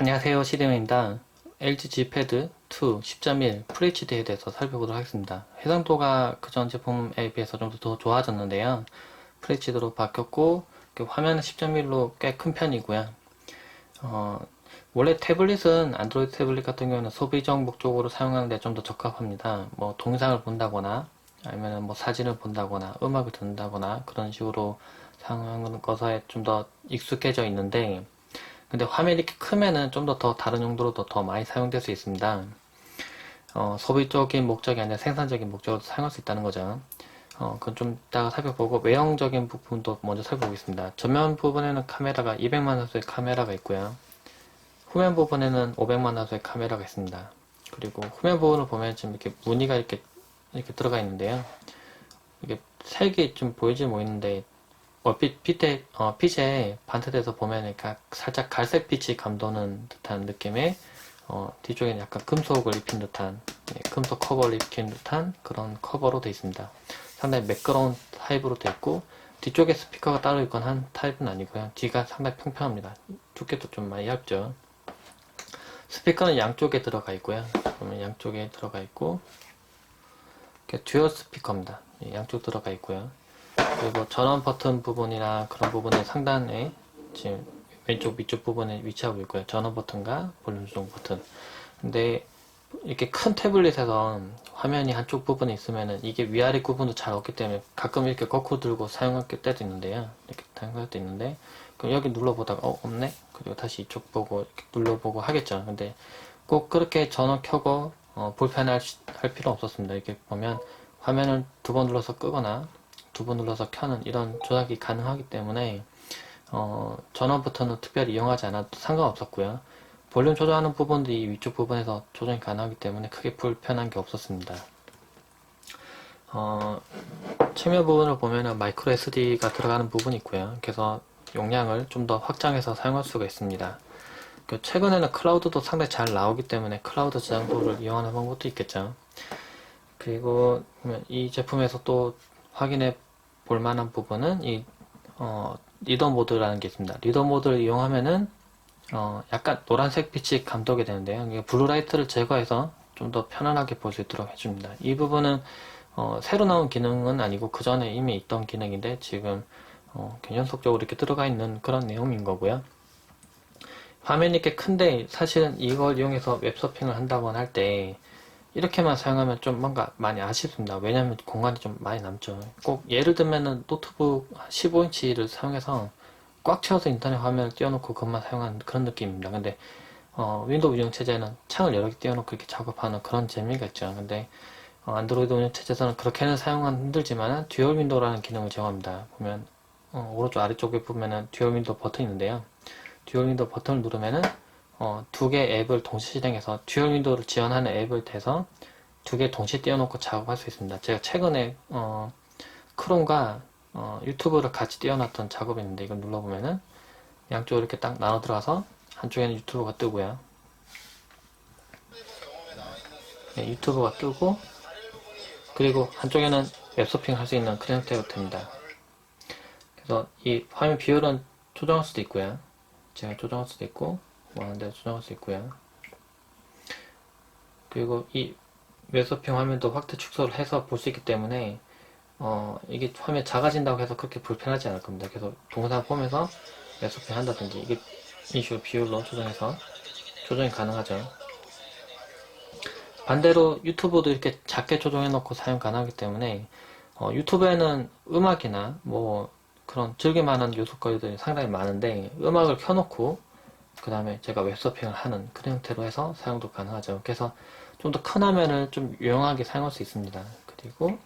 안녕하세요 시대맨입니다. LG G 패드 2 10.1 FHD에 대해서 살펴보도록 하겠습니다. 해상도가 그전 제품에 비해서 좀 더 좋아졌는데요. FHD로 바뀌었고 이렇게 화면은 10.1로 꽤 큰 편이고요. 어, 원래 태블릿은 안드로이드 태블릿 같은 경우는 소비적 목적으로 사용하는데 좀 더 적합합니다. 뭐 동영상을 본다거나 아니면 뭐 사진을 본다거나 음악을 듣는다거나 그런 식으로 사용하는 것에 좀 더 익숙해져 있는데 근데 화면이 이렇게 크면은 좀 더 더 다른 용도로도 더 많이 사용될 수 있습니다. 어, 소비적인 목적이 아니라 생산적인 목적으로 사용할 수 있다는 거죠. 어, 그건 좀 이따가 살펴보고 외형적인 부분도 먼저 살펴보겠습니다. 전면 부분에는 카메라가 200만 화소의 카메라가 있고요. 후면 부분에는 500만 화소의 카메라가 있습니다. 그리고 후면 부분을 보면 지금 이렇게 무늬가 이렇게 이렇게 들어가 있는데요. 이게 색이 좀 보이지 못있는데 얼핏 빛에, 어, 빛에 반사돼서 보면 살짝 갈색 빛이 감도는 듯한 느낌의 어, 뒤쪽에는 약간 금속을 입힌 듯한 예, 금속 커버를 입힌 듯한 그런 커버로 되어 있습니다. 상당히 매끄러운 타입으로 되어 있고 뒤쪽에 스피커가 따로 있건 한 타입은 아니고요. 뒤가 상당히 평평합니다. 두께도 좀 많이 얇죠. 스피커는 양쪽에 들어가 있고요. 보면 양쪽에 들어가 있고 듀얼 스피커입니다. 예, 양쪽 들어가 있고요. 그리고 전원 버튼 부분이나 그런 부분은 상단에 지금 왼쪽 위쪽 부분에 위치하고 있고요. 전원 버튼과 볼륨 조정 버튼. 근데 이렇게 큰 태블릿에서 화면이 한쪽 부분에 있으면은 이게 위아래 구분도 잘 없기 때문에 가끔 이렇게 거꾸로 들고 사용할 때도 있는데요. 이렇게 사용할 때도 있는데 그럼 여기 눌러보다가 어 없네. 그리고 다시 이쪽 보고 눌러보고 하겠죠. 근데 꼭 그렇게 전원 켜고 어, 불편할 할 필요 없었습니다. 이렇게 보면 화면을 두 번 눌러서 끄거나 두 번 눌러서 켜는 이런 조작이 가능하기 때문에 어, 전원 버튼은 특별히 이용하지 않아도 상관없었고요. 볼륨 조절하는 부분도 이 위쪽 부분에서 조정이 가능하기 때문에 크게 불편한 게 없었습니다. 어, 측면 부분을 보면은 마이크로 SD가 들어가는 부분이 있고요. 그래서 용량을 좀 더 확장해서 사용할 수가 있습니다. 그 최근에는 클라우드도 상당히 잘 나오기 때문에 클라우드 저장소를 이용하는 방법도 있겠죠. 그리고 이 제품에서 또 확인해 볼 만한 부분은 이 어, 리더 모드라는 게 있습니다. 리더 모드를 이용하면은 어, 약간 노란색 빛이 감도게 되는데요. 블루라이트를 제거해서 좀 더 편안하게 볼 수 있도록 해줍니다. 이 부분은 어, 새로 나온 기능은 아니고 그 전에 이미 있던 기능인데 지금 어, 연속적으로 이렇게 들어가 있는 그런 내용인 거고요. 화면이 이렇게 큰데 사실은 이걸 이용해서 웹서핑을 한다거나 할 때 이렇게만 사용하면 좀 뭔가 많이 아쉽습니다. 왜냐하면 공간이 좀 많이 남죠. 꼭 예를 들면은 노트북 15인치를 사용해서 꽉 채워서 인터넷 화면을 띄워놓고 그것만 사용하는 그런 느낌입니다. 근데 어, 윈도우 운영 체제는 창을 여러 개 띄워놓고 이렇게 작업하는 그런 재미가 있죠. 근데 어, 안드로이드 운영 체제에서는 그렇게는 사용하기 힘들지만 듀얼 윈도우라는 기능을 제공합니다. 보면 어, 오른쪽 아래쪽에 보면은 듀얼 윈도우 버튼이 있는데요. 듀얼 윈도우 버튼을 누르면은 어, 두 개 앱을 동시 실행해서 듀얼 윈도우를 지원하는 앱을 대서 두 개 동시에 띄워놓고 작업할 수 있습니다. 제가 최근에 어, 크롬과 어, 유튜브를 같이 띄워놨던 작업이 있는데 이걸 눌러보면은 양쪽으로 이렇게 딱 나눠 들어가서 한쪽에는 유튜브가 뜨고요. 네, 유튜브가 뜨고 그리고 한쪽에는 웹서핑을 할수 있는 그런 형태가 됩니다. 그래서 이 화면 비율은 조정할 수도 있고요. 제가 조정할 수도 있고 원하는 대로 조정할 수 있고요. 그리고 이 웹서핑 화면도 확대 축소를 해서 볼 수 있기 때문에 어, 이게 화면 작아진다고 해서 그렇게 불편하지 않을 겁니다. 그래서 동영상 보면서 웹서핑 한다든지 이게 이슈 비율로 조정해서 조정이 가능하죠. 반대로 유튜브도 이렇게 작게 조정해 놓고 사용 가능하기 때문에 어, 유튜브에는 음악이나 뭐 그런 즐길만한 요소거리들이 상당히 많은데 음악을 켜놓고 그 다음에 제가 웹서핑을 하는 그런 형태로 해서 사용도 가능하죠. 그래서 좀 더 큰 화면을 좀 유용하게 사용할 수 있습니다. 그리고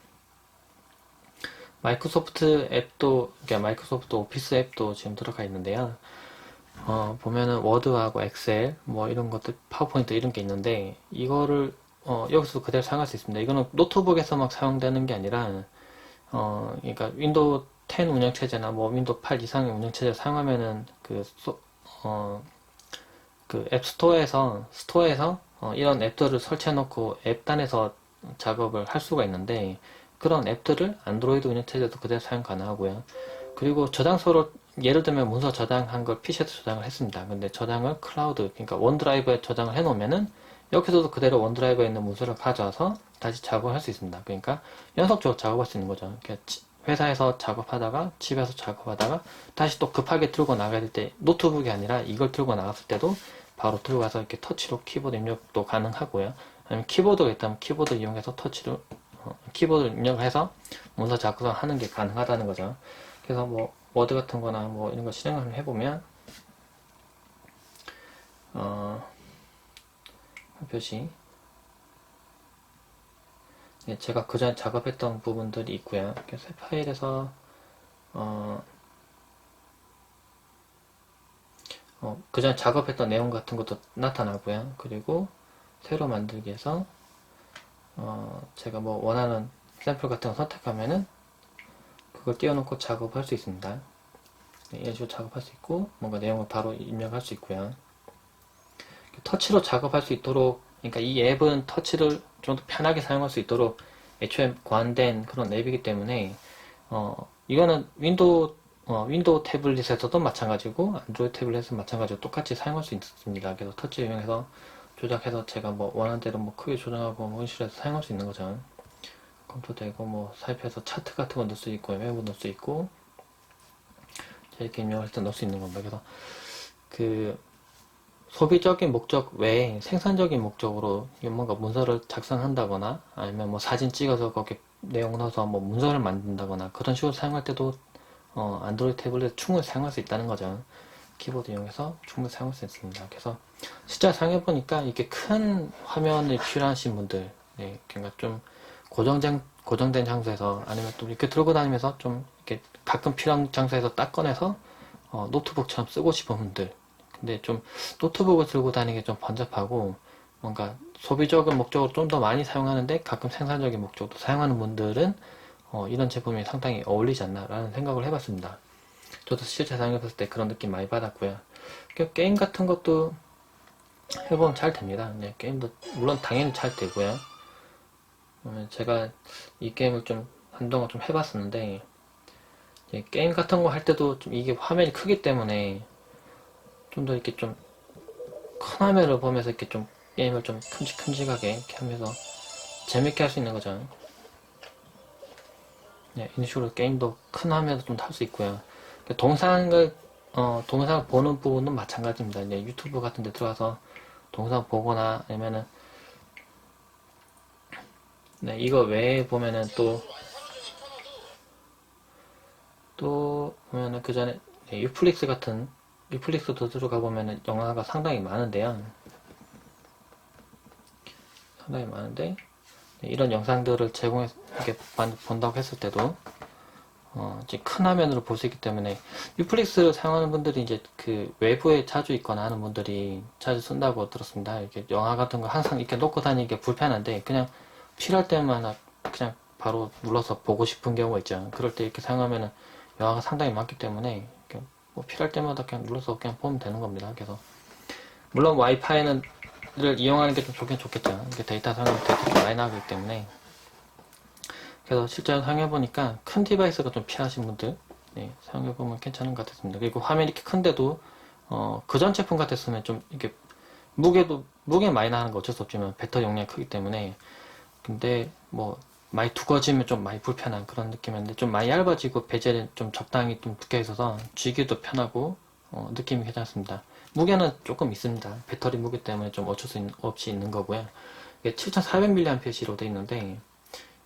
마이크로소프트 앱도, 그러니까 마이크로소프트 오피스 앱도 지금 들어가 있는데요. 어, 보면은 워드하고 엑셀, 뭐 이런 것들, 파워포인트 이런 게 있는데, 이거를, 어, 여기서 그대로 사용할 수 있습니다. 이거는 노트북에서 막 사용되는 게 아니라, 어, 그러니까 윈도우 10 운영체제나 뭐 윈도우 8 이상의 운영체제 사용하면은 그, 소, 어, 그 앱스토어에서, 스토어에서 어, 이런 앱들을 설치해 놓고 앱단에서 작업을 할 수가 있는데, 그런 앱들을 안드로이드 운영체제도 그대로 사용 가능하고요. 그리고 저장소를 예를 들면 문서 저장한 걸 PC에서 저장을 했습니다. 근데 저장을 클라우드, 그러니까 원드라이브에 저장을 해놓으면은 여기서도 그대로 원드라이브에 있는 문서를 가져와서 다시 작업을 할수 있습니다. 그러니까 연속적으로 작업할 수 있는 거죠. 그러니까 지- 회사에서 작업하다가 집에서 작업하다가 다시 또 급하게 들고 나가야 될 때 노트북이 아니라 이걸 들고 나갔을 때도 바로 들고 가서 이렇게 터치로 키보드 입력도 가능하고요. 아니면 키보드가 있다면 키보드 이용해서 터치로 어, 키보드 입력해서 문서 작성을 하는 게 가능하다는 거죠. 그래서 뭐 워드 같은 거나 뭐 이런 거 실행을 해보면 어, 한 표시 예, 제가 그전에 작업했던 부분들이 있고요. 새 파일에서 어, 어, 그전에 작업했던 내용 같은 것도 나타나고요. 그리고 새로 만들기에서 어, 제가 뭐 원하는 샘플 같은 거 선택하면은 그걸 띄워놓고 작업할 수 있습니다. 네, 이런 식으로 작업할 수 있고 뭔가 내용을 바로 입력할 수 있고요. 터치로 작업할 수 있도록 그러니까 이 앱은 터치를 좀 더 편하게 사용할 수 있도록 애초에 고안된 그런 앱이기 때문에 어, 이거는 윈도우 어, 윈도우 태블릿에서도 마찬가지고 안드로이드 태블릿에서 마찬가지로 똑같이 사용할 수 있습니다. 그래서 터치 이용해서 조작해서 제가 뭐 원하는 대로 뭐 크게 조정하고 뭐 해서 사용할 수 있는 거죠. 컴퓨터 되고 뭐 사입해서 차트 같은 거 넣을 수 있고 웨브 넣을 수 있고 이렇게 입력할 때 넣을 수 있는 겁니다. 그래서 그 소비적인 목적 외에 생산적인 목적으로 뭔가 문서를 작성한다거나 아니면 뭐 사진 찍어서 거기에 내용 넣어서 뭐 문서를 만든다거나 그런 식으로 사용할 때도 어, 안드로이드 태블릿 충분히 사용할 수 있다는 거죠. 키보드 이용해서 충분히 사용할 수 있습니다. 그래서 실제 사용해 보니까 이렇게 큰 화면이 필요하신 분들, 네, 그러니까 좀 고정장 고정된 장소에서 아니면 또 이렇게 들고 다니면서 좀 이렇게 가끔 필요한 장소에서 딱 꺼내서 어, 노트북처럼 쓰고 싶은 분들. 근데 좀 노트북을 들고 다니기 좀 번잡하고 뭔가 소비적인 목적으로 좀 더 많이 사용하는데 가끔 생산적인 목적으로 사용하는 분들은 어, 이런 제품이 상당히 어울리지 않나라는 생각을 해봤습니다. 저도 실제 사용해봤을 때 그런 느낌 많이 받았고요. 그 게임 같은 것도 해보면 잘 됩니다. 네, 게임도 물론 당연히 잘 되고요. 어, 제가 이 게임을 좀 한동안 좀 해봤었는데 게임 같은 거 할 때도 좀 이게 화면이 크기 때문에 좀 더 이렇게 좀 큰 화면을 보면서 이렇게 좀 게임을 좀 큼직큼직하게 이렇게 하면서 재밌게 할 수 있는 거죠. 네, 이런 식으로 게임도 큰 화면에서 좀 탈 수 있고요. 그 동상을 어, 동상을 보는 부분은 마찬가지입니다. 이제 유튜브 같은 데 들어가서 동상 보거나 아니면은 네, 이거 외에 보면은 또, 또, 보면은 그 전에, 네, 유플릭스 같은, 유플릭스도 들어가 보면은 영화가 상당히 많은데요. 상당히 많은데, 네, 이런 영상들을 반- 본다고 했을 때도, 어, 이제 큰 화면으로 볼 수 있기 때문에, 유플릭스를 사용하는 분들이 이제 그 외부에 자주 있거나 하는 분들이 자주 쓴다고 들었습니다. 이렇게 영화 같은 거 항상 이렇게 놓고 다니기 불편한데, 그냥 필요할 때마다 그냥 바로 눌러서 보고 싶은 경우가 있죠. 그럴 때 이렇게 사용하면은 영화가 상당히 많기 때문에 뭐 필요할 때마다 그냥 눌러서 그냥 보면 되는 겁니다. 그래서 물론 와이파이는 를 이용하는 게 좀 좋긴 좋겠죠. 이게 데이터 사용 데이터 많이 나가기 때문에 그래서 실제로 사용해 보니까 큰 디바이스가 좀 피하신 분들 네, 사용해 보면 괜찮은 것 같았습니다. 그리고 화면이 이렇게 큰데도 어, 그전 제품 같았으면 좀 이렇게 무게도 무게 많이 나는 거 어쩔 수 없지만 배터리 용량이 크기 때문에 근데 뭐 많이 두꺼워지면 좀 많이 불편한 그런 느낌인데 좀 많이 얇아지고 베젤이 좀 적당히 좀 붙어 있어서 쥐기도 편하고 어, 느낌이 괜찮습니다. 무게는 조금 있습니다. 배터리 무게 때문에 좀 어쩔 수 있- 없이 있는 거고요. 이게 7400mAh로 되어 있는데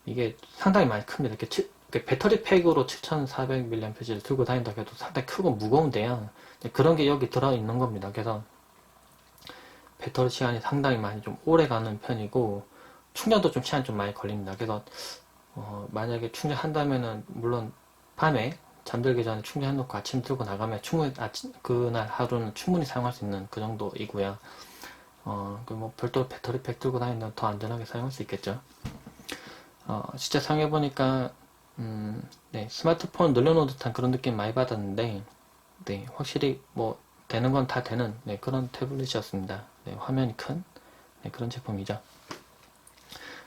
이게 상당히 많이 큽니다. 이렇게, 칠- 이렇게 배터리 팩으로 7400mAh를 들고 다닌다 해도 상당히 크고 무거운데요. 그런 게 여기 들어 있는 겁니다. 그래서 배터리 시간이 상당히 많이 좀 오래 가는 편이고 충전도 좀 시간 좀 많이 걸립니다. 그래서 어, 만약에 충전한다면은 물론 밤에 잠들기 전에 충전해놓고 아침 들고 나가면 충분히 아침 그날 하루는 충분히 사용할 수 있는 그 정도이고요. 어, 그뭐 별도 배터리 팩 들고 다니면 더 안전하게 사용할 수 있겠죠. 어, 진짜 사용해 보니까 음, 네, 스마트폰 늘려놓은 듯한 그런 느낌 많이 받았는데, 네, 확실히 뭐 되는 건 다 되는 네, 그런 태블릿이었습니다. 네, 화면이 큰 네, 그런 제품이죠.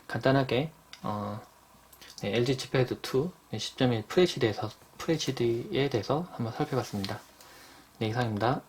간단하게 어, 네, LG G 패드 2 10.1 FHD에서 FHD에 대해서 한번 살펴봤습니다. 네, 이상입니다.